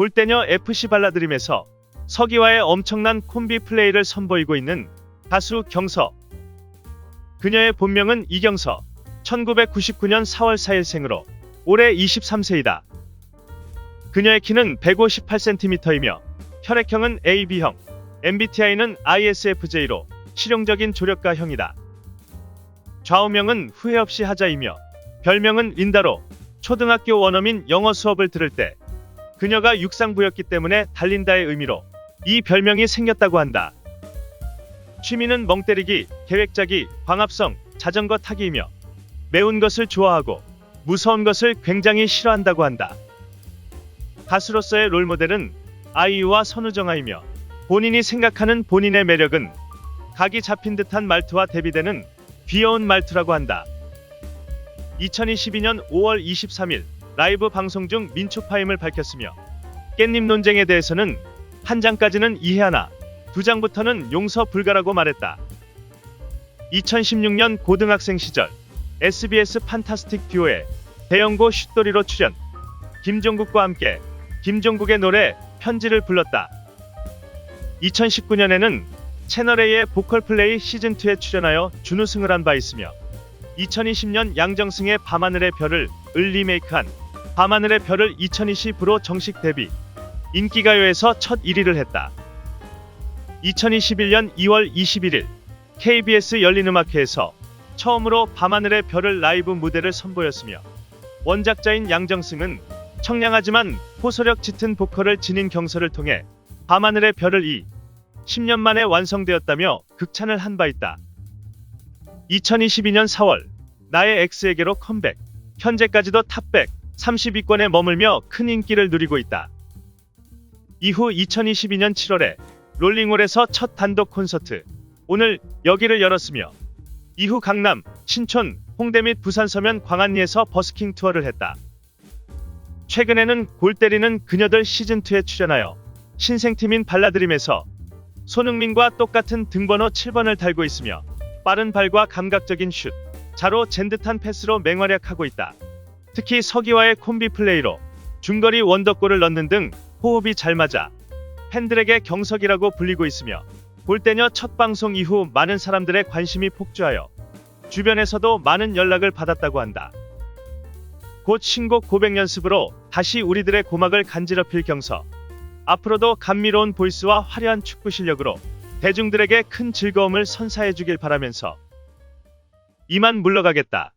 골대녀 FC 발라드림에서 서기와의 엄청난 콤비 플레이를 선보이고 있는 가수 경서. 그녀의 본명은 이경서. 1999년 4월 4일 생으로 올해 23세이다. 그녀의 키는 158cm이며 혈액형은 AB형, MBTI는 ISFJ로 실용적인 조력가형이다. 좌우명은 후회 없이 하자이며 별명은 린다로 초등학교 원어민 영어 수업을 들을 때 그녀가 육상부였기 때문에 달린다의 의미로 이 별명이 생겼다고 한다. 취미는 멍때리기, 계획 짜기, 광합성, 자전거 타기이며 매운 것을 좋아하고 무서운 것을 굉장히 싫어한다고 한다. 가수로서의 롤모델은 아이유와 선우정아이며 본인이 생각하는 본인의 매력은 각이 잡힌 듯한 말투와 대비되는 귀여운 말투라고 한다. 2022년 5월 23일 라이브 방송 중 민초파임을 밝혔으며 깻잎 논쟁에 대해서는 한 장까지는 이해하나 두 장부터는 용서 불가라고 말했다. 2016년 고등학생 시절 SBS 판타스틱 듀오의 대형고 슛돌이로 출연 김종국과 함께 김종국의 노래 편지를 불렀다. 2019년에는 채널A의 보컬 플레이 시즌2에 출연하여 준우승을 한 바 있으며 2020년 양정승의 밤하늘의 별을 을 리메이크한 밤하늘의 별을 2020으로 정식 데뷔 인기가요에서 첫 1위를 했다. 2021년 2월 21일 KBS 열린음악회에서 처음으로 밤하늘의 별을 라이브 무대를 선보였으며 원작자인 양정승은 청량하지만 호소력 짙은 보컬을 지닌 경서를 통해 밤하늘의 별을 이 10년 만에 완성되었다며 극찬을 한 바 있다. 2022년 4월 나의 X에게로 컴백 현재까지도 탑백 30위권에 머물며 큰 인기를 누리고 있다. 이후 2022년 7월에 롤링홀에서 첫 단독 콘서트 오늘 여기를 열었으며 이후 강남, 신촌, 홍대 및 부산 서면 광안리에서 버스킹 투어를 했다. 최근에는 골 때리는 그녀들 시즌2에 출연하여 신생팀인 발라드림에서 손흥민과 똑같은 등번호 7번을 달고 있으며 빠른 발과 감각적인 슛, 자로 젠듯한 패스로 맹활약하고 있다. 특히 서기와의 콤비 플레이로 중거리 원더골을 넣는 등 호흡이 잘 맞아 팬들에게 경석이라고 불리고 있으며 골대녀 첫 방송 이후 많은 사람들의 관심이 폭주하여 주변에서도 많은 연락을 받았다고 한다. 곧 신곡 고백 연습으로 다시 우리들의 고막을 간지럽힐 경서. 앞으로도 감미로운 보이스와 화려한 축구 실력으로 대중들에게 큰 즐거움을 선사해 주길 바라면서 이만 물러가겠다.